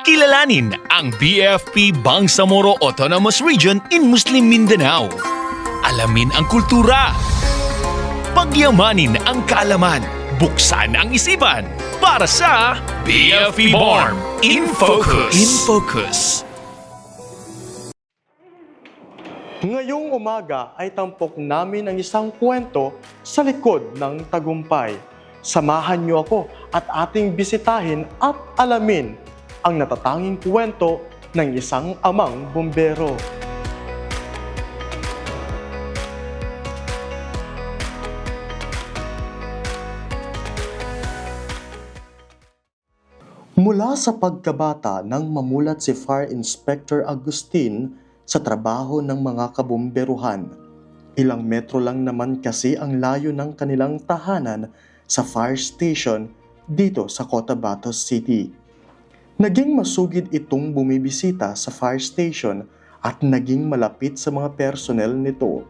Kilalanin ang BFP Bangsamoro Autonomous Region in Muslim Mindanao. Alamin ang kultura. Pagyamanin ang kaalaman. Buksan ang isipan para sa BFP Born in Focus. In Focus. Ngayong umaga ay tampok namin ang isang kwento sa likod ng tagumpay. Samahan niyo ako at ating bisitahin at alamin ang natatanging kwento ng isang amang bumbero. Mula sa pagkabata nang mamulat si Fire Inspector Agustin sa trabaho ng mga kabumberuhan. Ilang metro lang naman kasi ang layo ng kanilang tahanan sa fire station dito sa Cotabato City. Naging masugid itong bumibisita sa fire station at naging malapit sa mga personnel nito.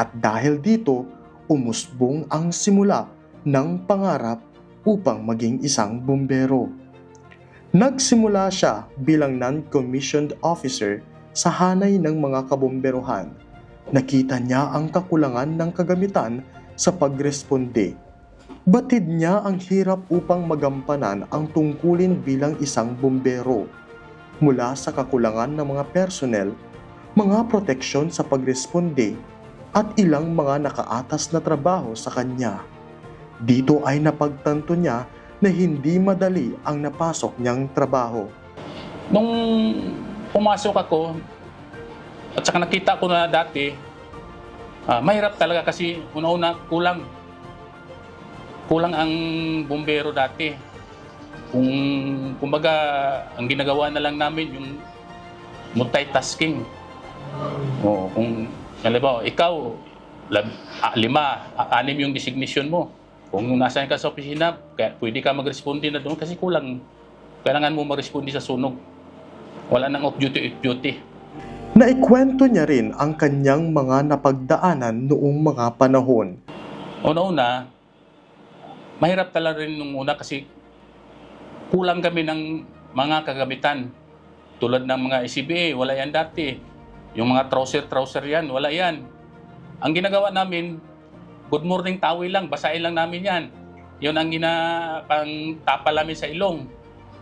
At dahil dito, umusbong ang simula ng pangarap upang maging isang bumbero. Nagsimula siya bilang non-commissioned officer sa hanay ng mga kabomberuhan. Nakita niya ang kakulangan ng kagamitan sa pagresponde. Batid niya ang hirap upang magampanan ang tungkulin bilang isang bumbero. Mula sa kakulangan ng mga personnel, mga proteksyon sa pagresponde, at ilang mga nakaatas na trabaho sa kanya. Dito ay napagtanto niya na hindi madali ang napasok niyang trabaho. Nung pumasok ako, at saka nakita ko na dati, ah, mahirap talaga kasi una-una kulang. Kulang ang bumbero dati. Kung kumbaga ang ginagawa na lang namin yung multitasking. Oo, kung halimbawa ikaw lab, ah, lima, ah, anim yung designation mo. Kung nasaan ka sa opisina, kaya pwede ka mag-responde na doon kasi kulang. Kailangan mo mag-responde sa sunog. Wala nang off-duty, off-duty. Naikwento niya rin ang kanyang mga napagdaanan noong mga panahon. Una-una, mahirap talaga rin nung una kasi kulang kami ng mga kagamitan. Tulad ng mga ECBA, wala yan dati. Yung mga trouser-trouser yan, wala yan. Ang ginagawa namin, good morning tawil lang, basahin lang namin yan. Yun ang gina, pang tapal namin sa ilong.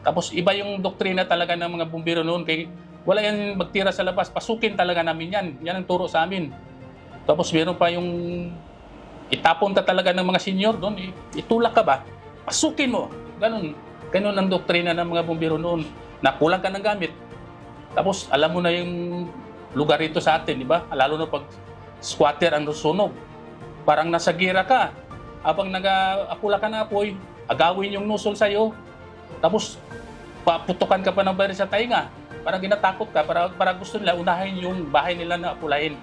Tapos iba yung doktrina talaga ng mga bumbiro noon. Kay, wala yan magtira sa labas, pasukin talaga namin yan. Yan ang turo sa amin. Tapos meron pa yung itapon ka talaga ng mga senior doon, i- itulak ka ba? Pasukin mo. Ganun. Ganun ang doktrina ng mga bumbiro noon. Na kulang ka ng gamit. Tapos alam mo na yung lugar ito sa atin, di ba? Lalo na pag squatter ang sunog. Parang nasa gira ka. Habang nag-apula ka ng apoy, agawin yung nusol sa'yo. Tapos paputukan ka pa ng baril sa tainga. Parang ginatakot ka, para, para gusto nila unahin yung bahay nila na apulahin.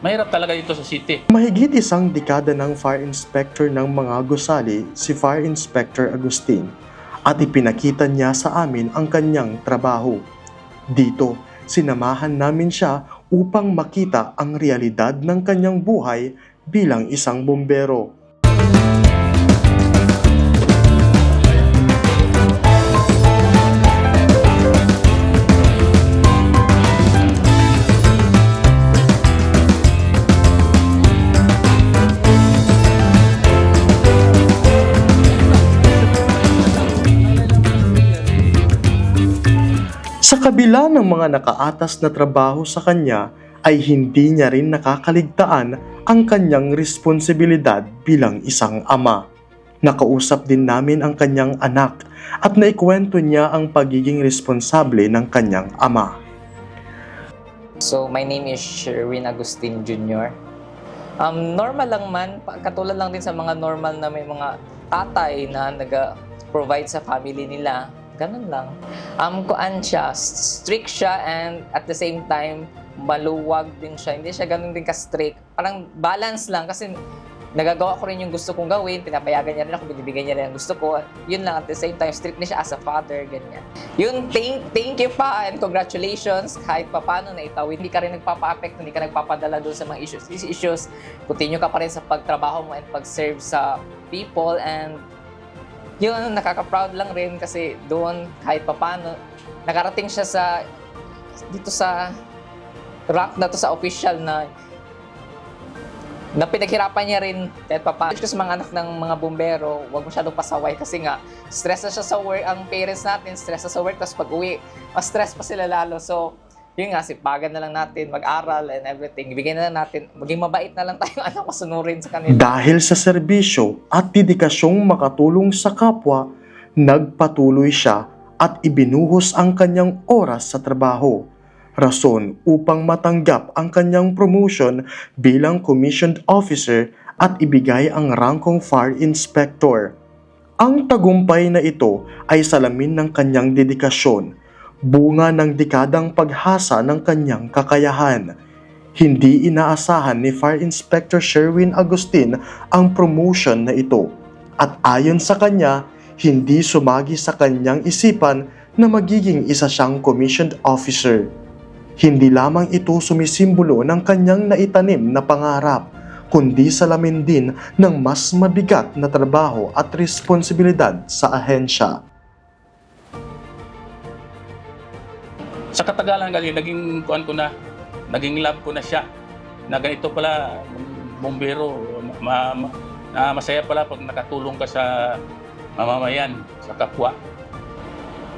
Mahirap talaga dito sa city. Mahigit isang dekada ng fire inspector ng mga gusali si Fire Inspector Agustin at ipinakita niya sa amin ang kanyang trabaho. Dito, sinamahan namin siya upang makita ang realidad ng kanyang buhay bilang isang bumbero. Kabila ng mga nakaatas na trabaho sa kanya, ay hindi niya rin nakakaligtaan ang kanyang responsibilidad bilang isang ama. Nakausap din namin ang kanyang anak at naikwento niya ang pagiging responsable ng kanyang ama. So, my name is Sherwin Agustin Jr. Um, normal lang man, katulad lang din sa mga normal na may mga tatay na nag-provide sa family nila. Ganun lang. Um, kuan siya, strict siya and at the same time, maluwag din siya. Hindi siya ganun din ka-strict. Parang balance lang kasi nagagawa ko rin yung gusto kong gawin, pinapayagan niya rin ako, binibigyan niya rin ang gusto ko. Yun lang, at the same time, strict na siya as a father, ganyan. Yun, thank, thank you pa and congratulations kahit pa paano na itawid. Hindi ka rin nagpapa-affect, hindi ka nagpapadala doon sa mga issues. These issues, continue ka pa rin sa pagtrabaho mo and pag-serve sa people and Yung ano, nakaka-proud lang rin kasi doon kahit papano, nakarating siya sa dito sa rank na to sa official na na pinaghirapan niya rin kahit papaano. Kasi mga anak ng mga bumbero, huwag masyadong pasaway kasi nga stress na siya sa work, ang parents natin stress na sa work, tapos pag uwi, mas stress pa sila lalo. So, yun nga, sipagan na lang natin, mag-aral and everything. Ibigay na lang natin, maging mabait na lang tayong anak, masunurin sa kanila. Dahil sa serbisyo at dedikasyong makatulong sa kapwa, nagpatuloy siya at ibinuhos ang kanyang oras sa trabaho. Rason upang matanggap ang kanyang promotion bilang commissioned officer at ibigay ang rangkong fire inspector. Ang tagumpay na ito ay salamin ng kanyang dedikasyon, bunga ng dekadang paghasa ng kanyang kakayahan. Hindi inaasahan ni Fire Inspector Sherwin Agustin ang promotion na ito at ayon sa kanya, hindi sumagi sa kanyang isipan na magiging isa siyang commissioned officer. Hindi lamang ito sumisimbolo ng kanyang naitanim na pangarap, kundi salamin din ng mas mabigat na trabaho at responsibilidad sa ahensya. Sa katagalan kasi naging kuan ko na, naging love ko na siya. Na ganito pala, bombero, ma, ma, na masaya pala pag nakatulong ka sa mamamayan, sa kapwa.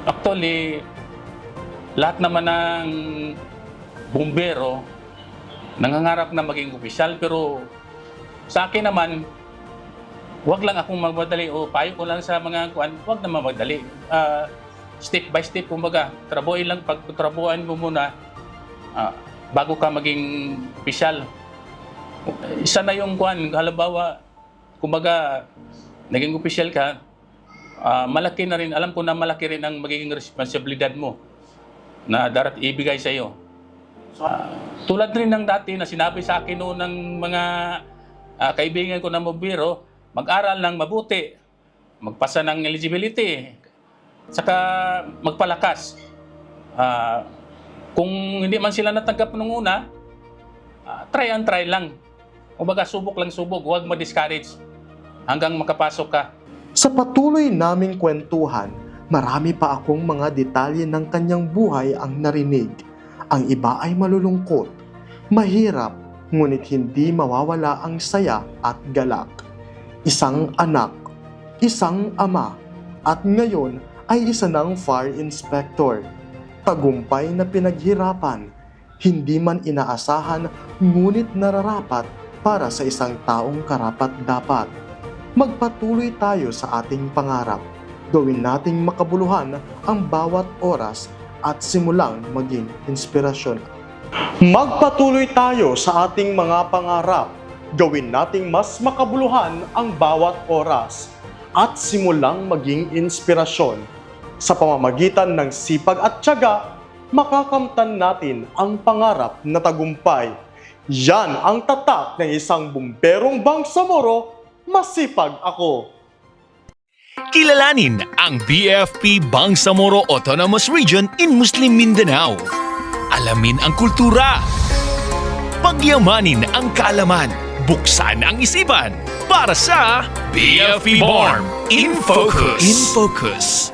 Actually, lahat naman ng bombero nangangarap na maging opisyal pero sa akin naman wag lang akong magmadali o payo ko lang sa mga kuan wag na magmadali Ah, step by step kumbaga trabuhin lang pag trabuhan mo muna ah, bago ka maging opisyal isa na yung kuan halimbawa kumbaga naging opisyal ka ah, malaki na rin alam ko na malaki rin ang magiging responsibilidad mo na darat ibigay sa iyo Ah, tulad rin ng dati na sinabi sa akin noon ng mga ah, kaibigan ko na mobiro, mag-aral ng mabuti, magpasa ng eligibility, saka magpalakas. Ah, kung hindi man sila natanggap nung una, ah, try and try lang. Kumbaga, subok lang subok, huwag ma-discourage hanggang makapasok ka. Sa patuloy naming kwentuhan, marami pa akong mga detalye ng kanyang buhay ang narinig. Ang iba ay malulungkot, mahirap, ngunit hindi mawawala ang saya at galak. Isang anak, isang ama, at ngayon ay isa ng fire inspector. Tagumpay na pinaghirapan, hindi man inaasahan ngunit nararapat para sa isang taong karapat-dapat magpatuloy tayo sa ating pangarap. Gawin nating makabuluhan ang bawat oras at simulang maging inspirasyon. Magpatuloy tayo sa ating mga pangarap. Gawin nating mas makabuluhan ang bawat oras at simulang maging inspirasyon. Sa pamamagitan ng sipag at tiyaga, makakamtan natin ang pangarap na tagumpay. Yan ang tatak ng isang bumperong Bangsamoro, masipag ako. Kilalanin ang BFP Bangsamoro Autonomous Region in Muslim Mindanao. Alamin ang kultura. Pagyamanin ang kaalaman. Buksan ang isipan. Para sa BFP Born in Focus. In Focus.